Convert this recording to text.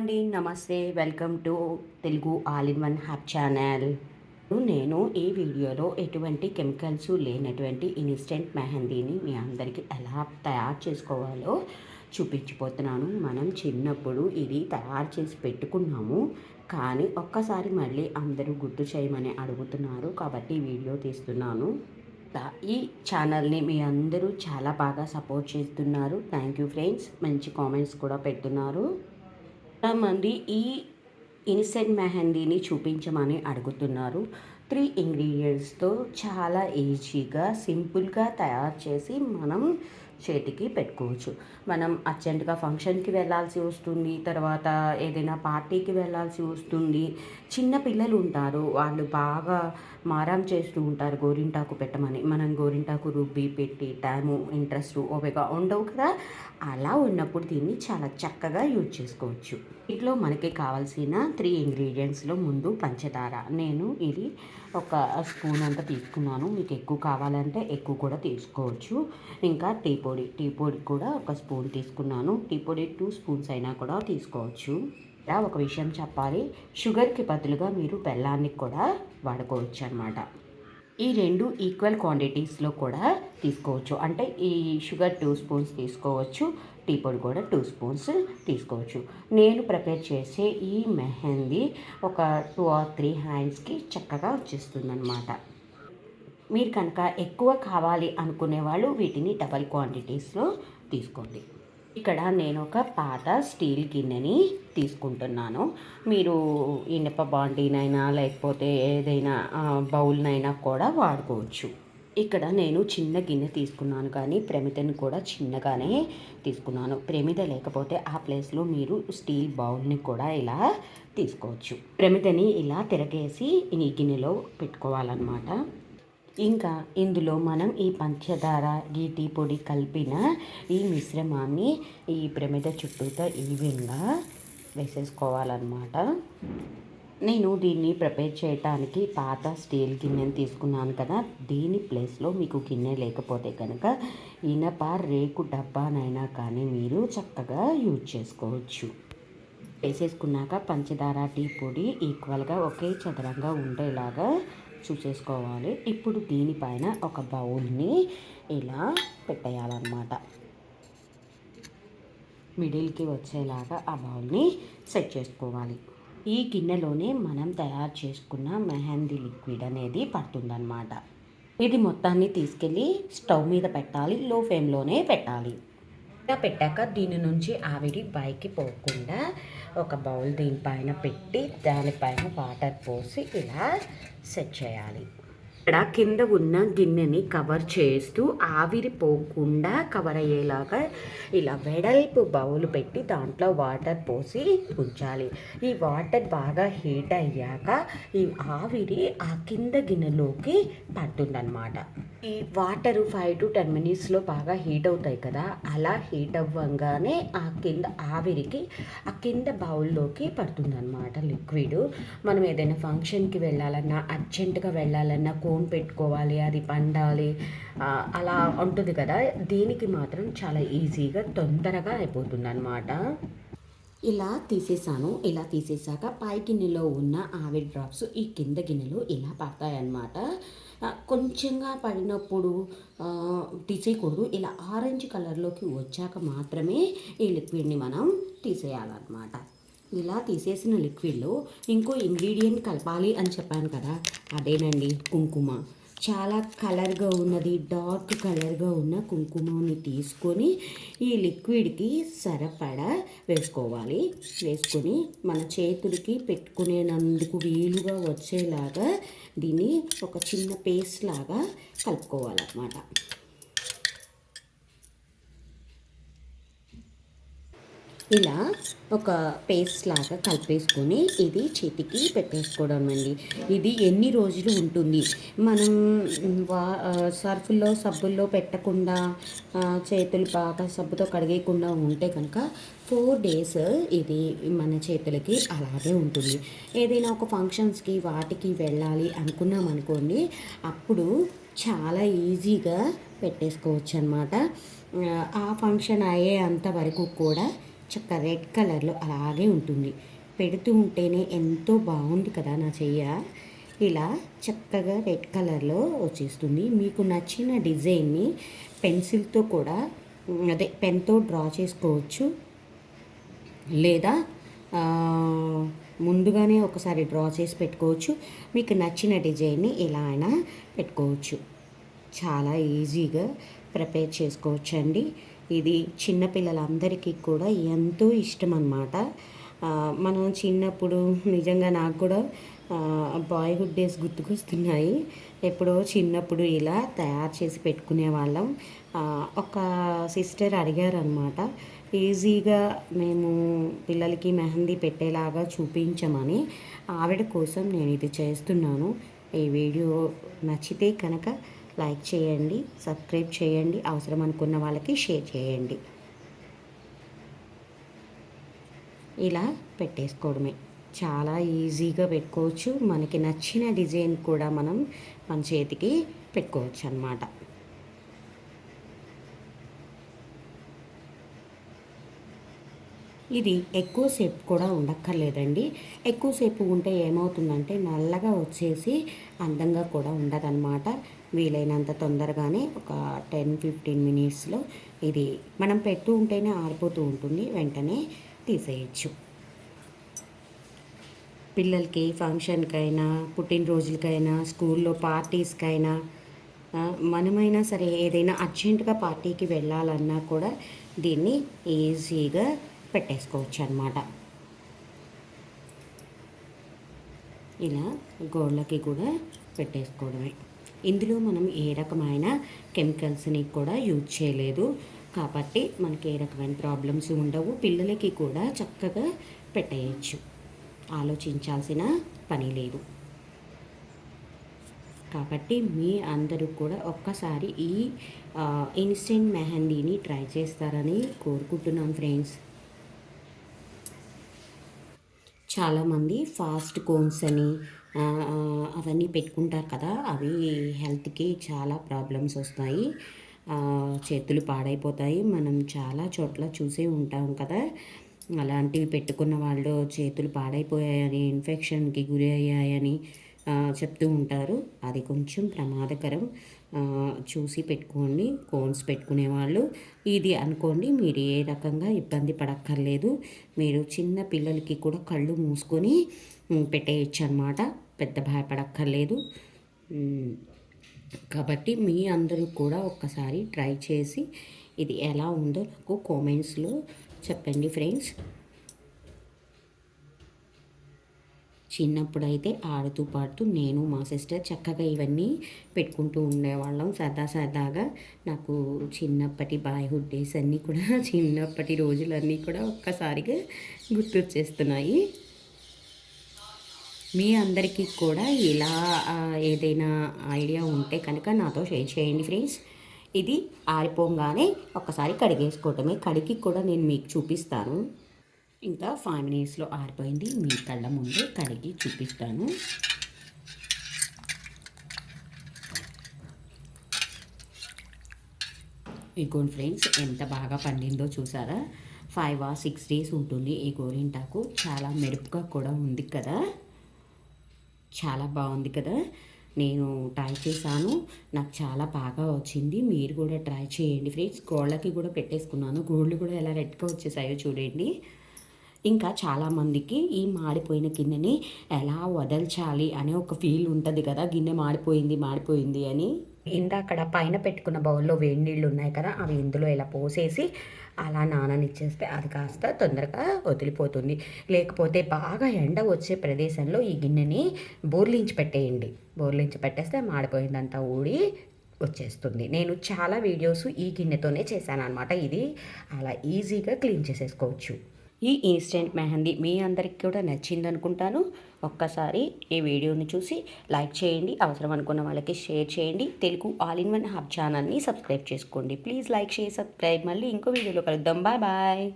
అండి. నమస్తే welcome to Telugu all in one hub channel. నేను ఈ వీడియోలో ఎటువంటి కెమికల్స్ లేనటువంటి ఇన్స్టెంట్ మెహందీని మీ అందరికీ ఎలా తయారు చేసుకోవాలో చూపించిపోతున్నాను మనం చిన్నప్పుడు ఇది తయారు చేసి పెట్టుకున్నాము. కానీ ఒక్కసారి మళ్ళీ అందరూ గుర్తు చేయమని అడుగుతున్నారు కాబట్టి వీడియో తీస్తున్నాను. ఈ ఛానల్ని మీ అందరూ చాలా బాగా సపోర్ట్ చేస్తున్నారు. Thank you friends. మంచి కామెంట్స్ కూడా పెడుతున్నారు. చాలామంది ఈ ఇన్సెంట్ మెహందీని చూపించమని అడుగుతున్నారు. త్రీ ఇంగ్రీడియంట్స్తో చాలా ఈజీగా సింపుల్గా తయారు చేసి మనం చేతికి పెట్టుకోవచ్చు. మనం అర్జెంటుగా ఫంక్షన్కి వెళ్ళాల్సి వస్తుంది తర్వాత ఏదైనా పార్టీకి వెళ్ళాల్సి వస్తుంది. చిన్న పిల్లలు ఉంటారు వాళ్ళు బాగా మారం చేస్తూ ఉంటారు గోరింటాకు పెట్టమని. మనం గోరింటాకు రుబ్బి పెట్టి టైము ఇంట్రెస్ట్ ఓపిక ఉండవు కదా. అలా ఉన్నప్పుడు దీన్ని చాలా చక్కగా యూజ్ చేసుకోవచ్చు. ఇంట్లో మనకి కావాల్సిన త్రీ ఇంగ్రీడియంట్స్లో ముందు పంచదార. నేను ఇది ఒక స్పూన్ అంతా తీసుకున్నాను. మీకు ఎక్కువ కావాలంటే ఎక్కువ కూడా తీసుకోవచ్చు. ఇంకా టీ పొడి పొడి టీ పొడి కూడా ఒక స్పూన్ తీసుకున్నాను. టీ పొడి టూ స్పూన్స్ అయినా కూడా తీసుకోవచ్చు. ఇలా ఒక విషయం చెప్పాలి. షుగర్కి బదులుగా మీరు బెల్లాన్ని కూడా వాడుకోవచ్చు అనమాట ఈ రెండు ఈక్వల్ క్వాంటిటీస్లో కూడా తీసుకోవచ్చు. అంటే ఈ షుగర్ టూ స్పూన్స్ తీసుకోవచ్చు టీ పొడి కూడా టూ స్పూన్స్ తీసుకోవచ్చు. నేను ప్రిపేర్ చేసే ఈ మెహందీ ఒక టూ ఆర్ త్రీ హ్యాండ్స్కి చక్కగా వచ్చేస్తుంది అనమాట మీరు కనుక ఎక్కువ కావాలి అనుకునే వాళ్ళు వీటిని డబల్ క్వాంటిటీస్లో తీసుకోండి. ఇక్కడ నేను ఒక పాత స్టీల్ గిన్నెని తీసుకుంటున్నాను. మీరు ఇనప బాండీనైనా లేకపోతే ఏదైనా బౌల్నైనా కూడా వాడుకోవచ్చు. ఇక్కడ నేను చిన్న గిన్నె తీసుకున్నాను కానీ ప్రమితని కూడా చిన్నగానే తీసుకున్నాను. ప్రమిద లేకపోతే ఆ ప్లేస్లో మీరు స్టీల్ బౌల్ని కూడా ఇలా తీసుకోవచ్చు. ప్రమిదని ఇలా తిరగేసి ఈ గిన్నెలో పెట్టుకోవాలన్నమాట. ఇంకా ఇందులో మనం ఈ పంచదార ఈ టీ పొడి కలిపిన ఈ మిశ్రమాన్ని ఈ ప్రమిద చుట్టూతో ఈవెన్గా వేసేసుకోవాలన్నమాట. నేను దీన్ని ప్రిపేర్ చేయడానికి పాత స్టీల్ గిన్నెని తీసుకున్నాను కదా. దీని ప్లేస్లో మీకు గిన్నె లేకపోతే కనుక ఇనప రేకు డబ్బానైనా కానీ మీరు చక్కగా యూజ్ చేసుకోవచ్చు. వేసేసుకున్నాక పంచదార టీ పొడి ఈక్వల్గా ఒకే చదరంగా ఉండేలాగా చూసేసుకోవాలి. ఇప్పుడు దీనిపైన ఒక బౌల్ని ఇలా పెట్టేయాలన్నమాట. మిడిల్కి వచ్చేలాగా ఆ బౌల్ని సెట్ చేసుకోవాలి. ఈ గిన్నెలోనే మనం తయారు చేసుకున్న మెహందీ లిక్విడ్ అనేది పడుతుందన్నమాట. ఇది మొత్తాన్ని తీసుకెళ్ళి స్టవ్ మీద పెట్టాలి లో ఫ్లేమ్లోనే పెట్టాలి. పెట్టాక దీని నుంచి ఆవిరి పైకి పోకుండా ఒక బౌల్ దీనిపైన పెట్టి దానిపైన వాటర్ పోసి ఇలా సెట్ చేయాలి. ఇక్కడ కింద ఉన్న గిన్నెని కవర్ చేస్తూ ఆవిరి పోకుండా కవర్ అయ్యేలాగా ఇలా వెడల్పు బౌల్ పెట్టి దాంట్లో వాటర్ పోసి ఉంచాలి. ఈ వాటర్ బాగా హీట్ అయ్యాక ఈ ఆవిరి ఆ కింద గిన్నెలోకి పడుతుందన్నమాట. ఈ వాటర్ ఫైవ్ టు టెన్ మినిట్స్లో బాగా హీట్ అవుతాయి కదా అలా హీట్ అవ్వగానే ఆ కింద ఆవిరికి ఆ కింద బౌల్లోకి పడుతుందన్నమాట లిక్విడ్. మనం ఏదైనా ఫంక్షన్కి వెళ్ళాలన్నా అర్జెంటుగా వెళ్ళాలన్నా కోన్ పెట్టుకోవాలి అది పండాలి అలా ఉంటుంది కదా. దీనికి మాత్రం చాలా ఈజీగా తొందరగా అయిపోతుంది ఇలా తీసేసాను. ఇలా తీసేసాక పై గిన్నెలో ఉన్న ఆవిరి డ్రాప్స్ ఈ కింద గిన్నెలో ఇలా పడతాయన్నమాట. కొంచెంగా పడినప్పుడు తీసేయకూడదు. ఇలా ఆరెంజ్ కలర్లోకి వచ్చాక మాత్రమే ఈ లిక్విడ్ని మనం తీసేయాలన్నమాట. ఇలా తీసేసిన లిక్విడ్లో ఇంకో ఇంగ్రీడియంట్ కలపాలి అని చెప్పాను కదా అదేనండి కుంకుమ. చాలా కలర్గా ఉన్నది డార్క్ కలర్గా ఉన్న కుంకుమని తీసుకొని ఈ లిక్విడ్కి సరిపడా వేసుకోవాలి. వేసుకొని మన చేతులకి పెట్టుకునేనందుకు వీలుగా వచ్చేలాగా దీన్ని ఒక చిన్న పేస్ట్ లాగా కలుపుకోవాలన్నమాట. ఇలా ఒక పేస్ట్ లాగా కలిపేసుకొని ఇది చేతికి పెట్టేసుకోవడం అండి. ఇది ఎన్ని రోజులు ఉంటుంది? మనం వా సర్ఫుల్లో సబ్బుల్లో పెట్టకుండా చేతులు బాగా సబ్బుతో కడిగేయకుండా ఉంటే కనుక ఫోర్ డేస్ ఇది మన చేతులకి అలాగే ఉంటుంది. ఏదైనా ఒక ఫంక్షన్స్కి వాటికి వెళ్ళాలి అనుకున్నాం అనుకోండి అప్పుడు చాలా ఈజీగా పెట్టేసుకోవచ్చు అనమాట ఆ ఫంక్షన్ అయ్యే అంత వరకు కూడా చక్క రెడ్ కలర్లో అలాగే ఉంటుంది. పెడుతూ ఉంటేనే ఎంతో బాగుంది కదా నా చెయ్య. ఇలా చక్కగా రెడ్ కలర్లో వచ్చేస్తుంది. మీకు నచ్చిన డిజైన్ని పెన్సిల్తో కూడా అదే పెన్తో డ్రా చేసుకోవచ్చు. లేదా ముందుగానే ఒకసారి డ్రా చేసి పెట్టుకోవచ్చు. మీకు నచ్చిన డిజైన్ని ఎలా అయినా పెట్టుకోవచ్చు. చాలా ఈజీగా ప్రిపేర్ చేసుకోవచ్చు అండి ఇది చిన్నపిల్లలందరికీ కూడా ఎంతో ఇష్టం అన్నమాట మనం చిన్నప్పుడు నిజంగా నాకు కూడా బాయ్హుడ్ డేస్ గుర్తుకొస్తున్నాయి. ఎప్పుడో చిన్నప్పుడు ఇలా తయారు చేసి పెట్టుకునే వాళ్ళం. ఒక సిస్టర్ అడిగారనమాట ఈజీగా మేము పిల్లలకి మెహందీ పెట్టేలాగా చూపించమని ఆవిడ కోసం నేను ఇది చేస్తున్నాను. ఈ వీడియో నచ్చితే కనుక లైక్ చేయండి సబ్స్క్రైబ్ చేయండి అవసరం అనుకున్న వాళ్ళకి షేర్ చేయండి. ఇలా పెట్టేసుకోవడమే. చాలా ఈజీగా పెట్టుకోవచ్చు. మనకి నచ్చిన డిజైన్ కూడా మనం మన చేతికి పెట్టుకోవచ్చు అన్నమాట. ఇది ఎక్కువసేపు కూడా ఉండక్కర్లేదండి. ఎక్కువసేపు ఉంటే ఏమవుతుందంటే నల్లగా వచ్చేసి అందంగా కూడా ఉండదన్నమాట. వీలైనంత తొందరగానే ఒక టెన్ ఫిఫ్టీన్ మినిట్స్లో ఇది మనం పెట్టు ఉంటేనే ఆరిపోతూ ఉంటుంది. వెంటనే తీసేయచ్చు. పిల్లలకి ఫంక్షన్కైనా పుట్టినరోజులకైనా స్కూల్లో పార్టీస్కైనా మనమైనా సరే ఏదైనా అర్జెంటుగా పార్టీకి వెళ్ళాలన్నా కూడా దీన్ని ఈజీగా పెట్టేసుకోవచ్చు అనమాట ఇలా గోళ్ళకి కూడా పెట్టేసుకోవడమే. ఇందులో మనం ఏ రకమైన కెమికల్స్ని కూడా యూజ్ చేయలేదు. కాబట్టి మనకి ఏ రకమైన ప్రాబ్లమ్స్ ఉండవు. పిల్లలకి కూడా చక్కగా పెట్టేయచ్చు. ఆలోచించాల్సిన పని లేదు. కాబట్టి మీ అందరూ కూడా ఒక్కసారి ఈ ఇన్స్టెంట్ మెహందీని ట్రై చేస్తారని కోరుకుంటున్నాం ఫ్రెండ్స్. చాలామంది ఫాస్ట్ కోన్స్ అని అవన్నీ పెట్టుకుంటారు కదా అవి హెల్త్కి చాలా ప్రాబ్లమ్స్ వస్తాయి. చేతులు పాడైపోతాయి. మనం చాలా చోట్ల చూసే ఉంటాం కదా. అలాంటివి పెట్టుకున్న వాళ్ళు చేతులు పాడైపోయాయని ఇన్ఫెక్షన్కి గురి అయ్యాయని చెప్తూ ఉంటారు. అది కొంచెం ప్రమాదకరం. చూసి పెట్టుకోండి. కోన్స్ పెట్టుకునే వాళ్ళు ఇది అనుకోండి మీరు ఏ రకంగా ఇబ్బంది పడక్కర్లేదు. మీరు చిన్న పిల్లలకి కూడా కళ్ళు మూసుకొని పెట్టేయచ్చు అనమాట పెద్ద భయపడక్కర్లేదు. కాబట్టి మీ అందరూ కూడా ఒక్కసారి ట్రై చేసి ఇది ఎలా ఉందో నాకు కామెంట్స్లో చెప్పండి ఫ్రెండ్స్. చిన్నప్పుడైతే ఆడుతూ పాడుతూ నేను మా సిస్టర్ చక్కగా ఇవన్నీ పెట్టుకుంటూ ఉండేవాళ్ళం. సరదా సరదాగా నాకు చిన్నప్పటి బాయ్హుడ్ డేస్ అన్నీ కూడా చిన్నప్పటి రోజులన్నీ కూడా ఒక్కసారిగా గుర్తొచ్చేస్తున్నాయి. మీ అందరికీ కూడా ఇలా ఏదైనా ఐడియా ఉంటే కనుక నాతో షేర్ చేయండి ఫ్రెండ్స్. ఇది ఆరిపోగానే ఒక్కసారి కడిగేసుకోవటమే. కడిగి కూడా నేను మీకు చూపిస్తాను. ఇంకా ఫైవ్ మినిట్స్లో ఆరిపోయింది. మీ కళ్ళ ముందు కడిగి చూపిస్తాను. ఇగోండి ఫ్రెండ్స్ ఎంత బాగా పండిందో చూసారా? ఫైవ్ ఆ సిక్స్ డేస్ ఉంటుంది ఈ గోరింటాకు. చాలా మెరుపుగా కూడా ఉంది కదా? చాలా బాగుంది కదా? నేను ట్రై చేశాను. నాకు చాలా బాగా వచ్చింది. మీరు కూడా ట్రై చేయండి ఫ్రెండ్స్. గోళ్ళకి కూడా పెట్టేసుకున్నాను. గోళ్ళు కూడా ఎలా రెడ్గా వచ్చేసాయో చూడండి. ఇంకా చాలామందికి ఈ మాడిపోయిన గిన్నెని ఎలా వదల్చాలి అనే ఒక ఫీల్ ఉంటుంది కదా. గిన్నె మాడిపోయింది మాడిపోయింది అని. ఇందాకడ పైన పెట్టుకున్న బౌల్లో వేడి నీళ్ళు ఉన్నాయి కదా అవి ఇందులో ఇలా పోసేసి అలా నాననిచ్చేస్తే అది కాస్త తొందరగా వదిలిపోతుంది. లేకపోతే బాగా ఎండ వచ్చే ప్రదేశంలో ఈ గిన్నెని బోర్లించి పెట్టేయండి. బోర్లించి పెట్టేస్తే మాడిపోయిందంతా ఊడి వచ్చేస్తుంది. నేను చాలా వీడియోస్ ఈ గిన్నెతోనే చేశాను అనమాట ఇది అలా ఈజీగా క్లీన్ చేసేసుకోవచ్చు. ఈ ఇన్స్టెంట్ మెహందీ మీ అందరికి కూడా నచ్చింది అనుకుంటాను ఒక్కసారి ఈ వీడియోని చూసి లైక్ చేయండి అవసరం అనుకున్న వాళ్ళకి షేర్ చేయండి. Telugu all in one hub ఛానల్ని సబ్స్క్రైబ్ చేసుకోండి. Please like share subscribe. మళ్ళీ ఇంకో వీడియోలో కలుద్దాం. Bye bye.